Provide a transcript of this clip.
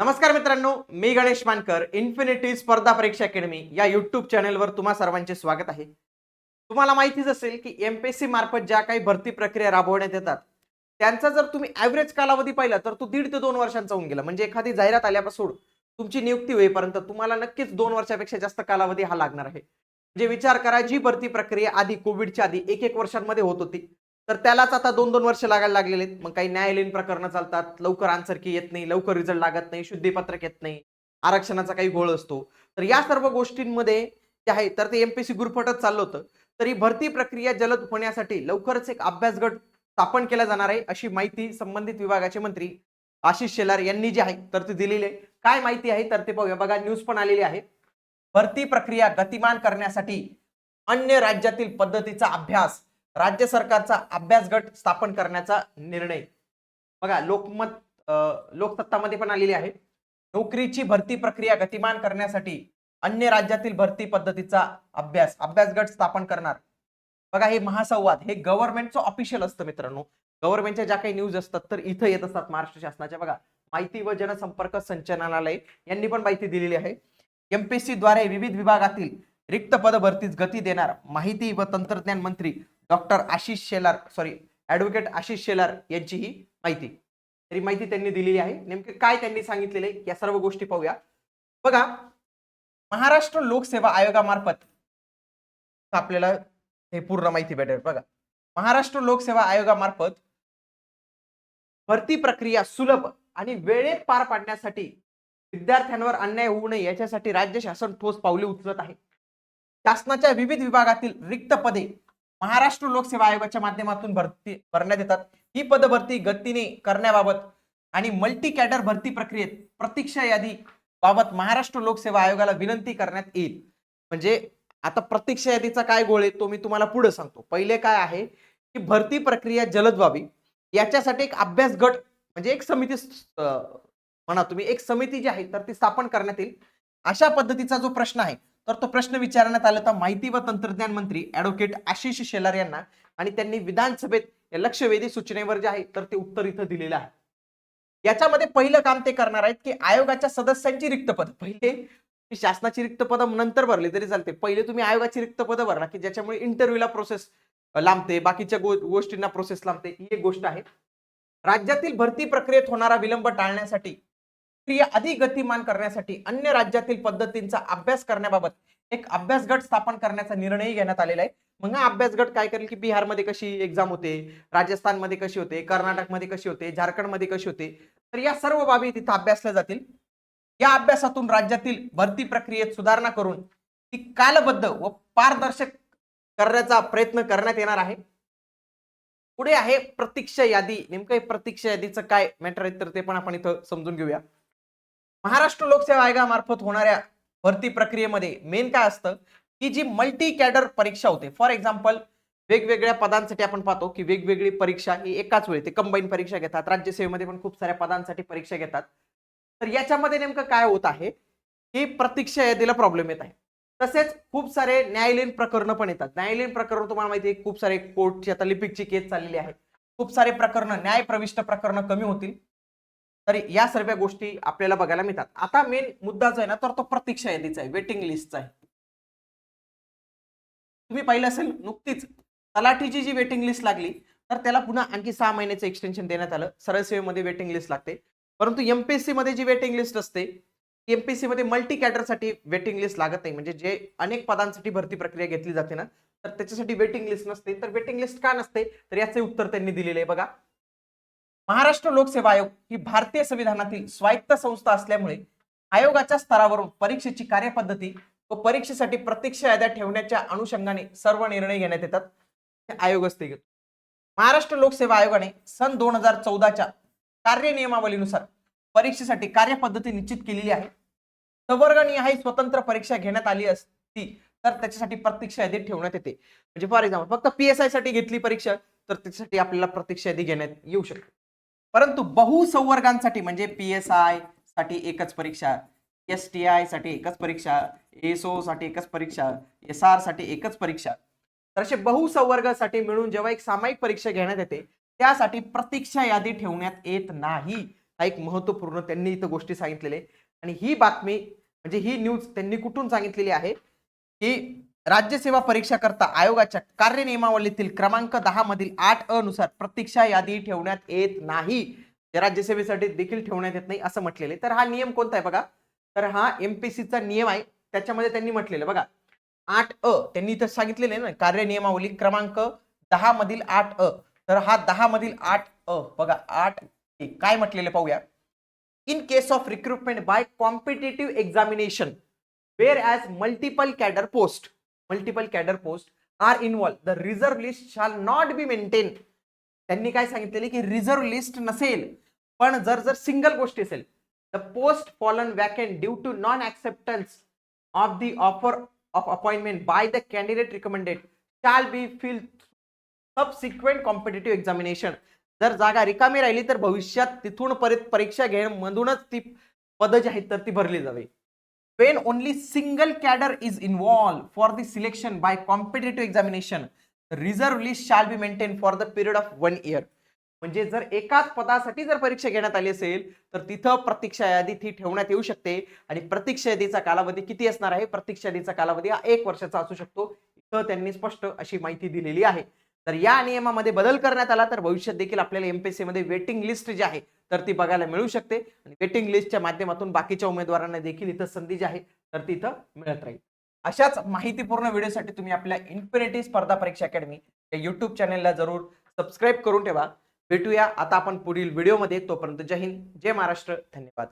नमस्कार मित्रांनो मी गणेश मानकर इन्फिनिटी स्पर्धा परीक्षा अकॅडमी या युट्यूब चॅनेलवर तुम्हा सर्वांचे स्वागत आहे. तुम्हाला माहितीच असेल की एमपीएससी मार्फत ज्या काही भरती प्रक्रिया राबवण्यात येतात त्यांचा जर तुम्ही ॲव्हरेज कालावधी पाहिला तर तो दीड ते दोन वर्षांचा होऊन गेला. म्हणजे एखादी जाहिरात आल्यापासून तुमची नियुक्ती होईपर्यंत तुम्हाला नक्कीच दोन वर्षापेक्षा जास्त कालावधी हा लागणार आहे. म्हणजे विचार करा जी भरती प्रक्रिया आधी कोविडच्या आधी एक एक वर्षांमध्ये होत होती तर त्यालाच आता दोन दोन वर्ष लागायला लागलेले आहेत. मग काही न्यायालयीन प्रकरणं चालतात. लवकर आन्सर की येत नाही. लवकर रिझल्ट लागत नाही. शुद्धीपत्रक येत नाही. आरक्षणाचा काही घोळ असतो. तर या सर्व गोष्टींमध्ये जे आहे तर ते एमपीसी गुरफटत चाललं होतं. तरी भरती प्रक्रिया जलद होण्यासाठी लवकरच एक अभ्यास गट स्थापन केला जाणार आहे अशी माहिती संबंधित विभागाचे मंत्री आशिष शेलार यांनी जी आहे तर ती दिलेली. आहे काय माहिती आहे तर ते पाहूया. बघा न्यूज पण आलेली आहे. भरती प्रक्रिया गतिमान करण्यासाठी अन्य राज्यातील पद्धतीचा अभ्यास राज्य सरकारचा अभ्यास गट स्थापन करण्याचा निर्णय. बघा लोकमत लोकसत्तामध्ये पण आलेली आहे. नोकरीची भरती प्रक्रिया गतिमान करण्यासाठी अन्य राज्यातील भरती पद्धतीचा अभ्यास अभ्यास गट स्थापन करणार. बघा हे महासंवाद हे गव्हर्नमेंटचं ऑफिशियल असतं मित्रांनो. गव्हर्नमेंटच्या ज्या काही न्यूज असतात तर इथं येत असतात महाराष्ट्र शासनाच्या. बघा माहिती व जनसंपर्क संचालनालय यांनी पण माहिती दिलेली आहे. एमपीएससी द्वारे विविध विभागातील रिक्त पद भरतीस गती देणार माहिती व तंत्रज्ञान मंत्री doctor Ashish Shelar sorry advocate Ashish Shelar यांची ही माहिती. तरी माहिती त्यांनी दिलेली आहे. नेमके काय त्यांनी सांगितलेले या सर्व गोष्टी पाहूया. बघा महाराष्ट्र लोकसेवा आयोगामार्फत आपल्याला हे पूर्ण माहिती भेटेल. बघा महाराष्ट्र लोकसेवा आयोगामार्फत भरती प्रक्रिया सुलभ आणि वेळेत पार पाडण्यासाठी विद्यार्थ्यांवर अन्याय होऊ नये याच्यासाठी राज्य शासन ठोस पावले उचलत आहे. शासनाच्या विविध विभागातील रिक्त पदे महाराष्ट्र लोकसेवा आयोगाच्या माध्यमातून भरती भरण्यात येतात. ही पद भरती गतीने करण्याबाबत आणि मल्टी कॅडर भरती प्रक्रियेत प्रतीक्षा यादी बाबत महाराष्ट्र लोकसेवा आयोगाला विनंती करण्यात येईल. म्हणजे आता प्रतीक्षा यादीचा काय गोळ आहे तो मी तुम्हाला पुढे सांगतो. पहिले काय आहे की भरती प्रक्रिया जलद व्हावी. याच्यासाठी एक अभ्यास गट म्हणजे एक समिती अं, म्हणा तुम्ही एक समिती जी आहे तर ती स्थापन करण्यात येईल. अशा पद्धतीचा जो प्रश्न आहे तर तो प्रश्न विचारण्यात आला तर माहिती व तंत्रज्ञान मंत्री ऍडव्होकेट आशिष शेलार यांना आणि त्यांनी विधानसभेत या लक्षवेधी सूचनेवर जे आहे तर ते उत्तर इथं दिलेलं आहे. याच्यामध्ये पहिलं काम ते करणार आहेत की आयोगाच्या सदस्यांची रिक्त पद. पहिले शासनाची रिक्त पद नंतर भरली तरी चालते. पहिले तुम्ही आयोगाची रिक्त पद भरला की ज्याच्यामुळे इंटरव्ह्यूला प्रोसेस लांबते बाकीच्या गोष्टींना प्रोसेस लांबते. ही एक गोष्ट आहे. राज्यातील भरती प्रक्रियेत होणारा विलंब टाळण्यासाठी प्रक्रिया अधिक गतिमान करण्यासाठी अन्य राज्यातील पद्धतींचा अभ्यास करण्याबाबत एक अभ्यास गट स्थापन करण्याचा निर्णय घेण्यात आलेला आहे. मग हा अभ्यास गट काय करेल की बिहारमध्ये कशी एक्झाम होते राजस्थानमध्ये कशी होते कर्नाटकमध्ये कशी होते झारखंडमध्ये कशी होते? तर या सर्व बाबी तिथं अभ्यासल्या जातील. या अभ्यासातून राज्यातील भरती प्रक्रियेत सुधारणा करून ती कालबद्ध व पारदर्शक करण्याचा प्रयत्न करण्यात येणार आहे. पुढे आहे प्रतीक्षा यादी. नेमकं प्रतीक्षा यादीचं काय मॅटर आहे तर ते पण आपण इथं समजून घेऊया. महाराष्ट्र लोकसेवा आयोगामार्फत होणाऱ्या भरती प्रक्रियेमध्ये मेन काय असतं? की जी मल्टी कॅडर परीक्षा होते. फॉर एक्झाम्पल वेगवेगळ्या पदांसाठी आपण पाहतो की वेगवेगळी परीक्षा ही एकाच वेळी ते कंबाईन परीक्षा घेतात. राज्यसेवेमध्ये पण खूप साऱ्या पदांसाठी परीक्षा घेतात. तर याच्यामध्ये नेमकं काय होत आहे? की प्रतीक्षा यादीला प्रॉब्लेम येत आहे. तसेच खूप सारे न्यायालयीन प्रकरणं पण येतात. न्यायालयीन प्रकरण तुम्हाला माहिती आहे खूप सारे कोर्टची आता लिपिकची केस चाललेली आहे. खूप सारे प्रकरण न्याय प्रविष्ट प्रकरणं कमी होतील. तर या सर्व गोष्टी आपल्याला बघायला मिळतात. आता मेन मुद्दा जो आहे ना तर तो प्रतीक्षा यादीचा आहे वेटिंग लिस्टचा आहे. तुम्ही पाहिलं असेल नुकतीच तलाठीची जी वेटिंग लिस्ट लागली तर त्याला पुन्हा आणखी सहा महिन्याचं एक्सटेन्शन देण्यात आलं. सरळ सेवेमध्ये वेटिंग लिस्ट लागते. परंतु एमपीएससी मध्ये जी वेटिंग लिस्ट असते एमपीएससी मध्ये मल्टी कॅडरसाठी वेटिंग लिस्ट लागत नाही. म्हणजे जे अनेक पदांसाठी भरती प्रक्रिया घेतली जाते ना तर त्याच्यासाठी वेटिंग लिस्ट नसते. तर वेटिंग लिस्ट का नसते? तर याचे उत्तर त्यांनी दिलेले आहे बघा. महाराष्ट्र लोकसेवा आयोग ही भारतीय संविधानातील स्वायत्त संस्था असल्यामुळे आयोगाच्या स्तरावरून परीक्षेची कार्यपद्धती व परीक्षेसाठी प्रतीक्षा याद्या ठेवण्याच्या अनुषंगाने सर्व निर्णय घेण्यात येतात. हे आयोगच ते घेतो महाराष्ट्र लोकसेवा आयोगाने सन दोन हजार चौदाच्या कार्यनियमावलीनुसार परीक्षेसाठी कार्यपद्धती निश्चित केलेली आहे. संवर्गनिहाय स्वतंत्र परीक्षा घेण्यात आली असती तर त्याच्यासाठी प्रतीक्षा यादी ठेवण्यात येते. म्हणजे फॉर एक्झाम्पल फक्त पीएसआयसाठी घेतली परीक्षा तर त्याच्यासाठी आपल्याला प्रतीक्षा यादी घेण्यात येऊ शकते. परंतु बहुसंवर्गांसाठी म्हणजे पी एस आयसाठी एकच परीक्षा एस टी आयसाठी एकच परीक्षा एसओ साठी एकच परीक्षा एस आरसाठी एकच परीक्षा. तर असे बहुसंवर्गासाठी मिळून जेव्हा एक सामायिक परीक्षा घेण्यात येते त्यासाठी प्रतीक्षा यादी ठेवण्यात येत नाही. हा एक महत्त्वपूर्ण त्यांनी इथं गोष्टी सांगितलेले आणि ही बातमी म्हणजे ही न्यूज त्यांनी कुठून सांगितलेली आहे की राज्यसेवा परीक्षा करता आयोगाच्या कार्यनियमावलीतील क्रमांक दहा मधील आठ अ नुसार प्रतीक्षा यादी ठेवण्यात येत नाही. ते राज्यसेवेसाठी देखील ठेवण्यात येत नाही असं म्हटलेले तर हा नियम कोणता आहे बघा? तर हा एमपीसीचा नियम आहे. त्याच्यामध्ये त्यांनी म्हटलेलं बघा. आठ अ त्यांनी इथं सांगितलेलं आहे ना कार्यनियमावली क्रमांक दहा मधील आठ अ. तर हा दहा मधील आठ अ बघा आठ काय म्हटलेलं पाहूया? In case of recruitment by competitive examination whereas multiple cadre post. Multiple cadre post are involved the reserve list shall not be maintain त्यांनी काय सांगितलेले की रिझर्व्ह लिस्ट नसेल पण जर जर सिंगल गोष्ट असेल the post fallen vacant due to non acceptance of the offer of appointment by the candidate recommended shall be fill subsequent competitive examination जर जागा रिकामी राहिली तर भविष्यात तिथून परत परीक्षा घेण्यामधूनच ती पदं जी आहेत तर ती भरली जावी. When only single cadre is involved for the selection by competitive examination reserve list shall be maintain for the period of one year म्हणजे जर एकाच पदासाठी जर परीक्षा घेण्यात आली असेल तर तिथं प्रतीक्षा यादी ती ठेवण्यात येऊ शकते. आणि प्रतीक्षा यादीचा कालावधी किती असणार आहे? प्रतीक्षा यादीचा कालावधी हा एक वर्षाचा असू शकतो. इथं त्यांनी स्पष्ट अशी माहिती दिलेली आहे. तर या नियमामध्ये बदल करण्यात आला तर भविष्यात देखील आपल्याला एमपीएससी मध्ये वेटिंग लिस्ट जी आहे तर ती बघायला मिळू शकते. आणि वेटिंग लिस्टच्या माध्यमातून बाकीच्या उमेदवारांना देखील इथं संधी जी आहे तर ती इथं मिळत राहील. अशाच माहितीपूर्ण व्हिडिओसाठी तुम्ही आपल्या इन्फिनिटी स्पर्धा परीक्षा अकॅडमी या युट्यूब चॅनलला जरूर सबस्क्राईब करून ठेवा. भेटूया. आता आपण पुढील व्हिडिओमध्ये. तोपर्यंत जय हिंद जय महाराष्ट्र. धन्यवाद.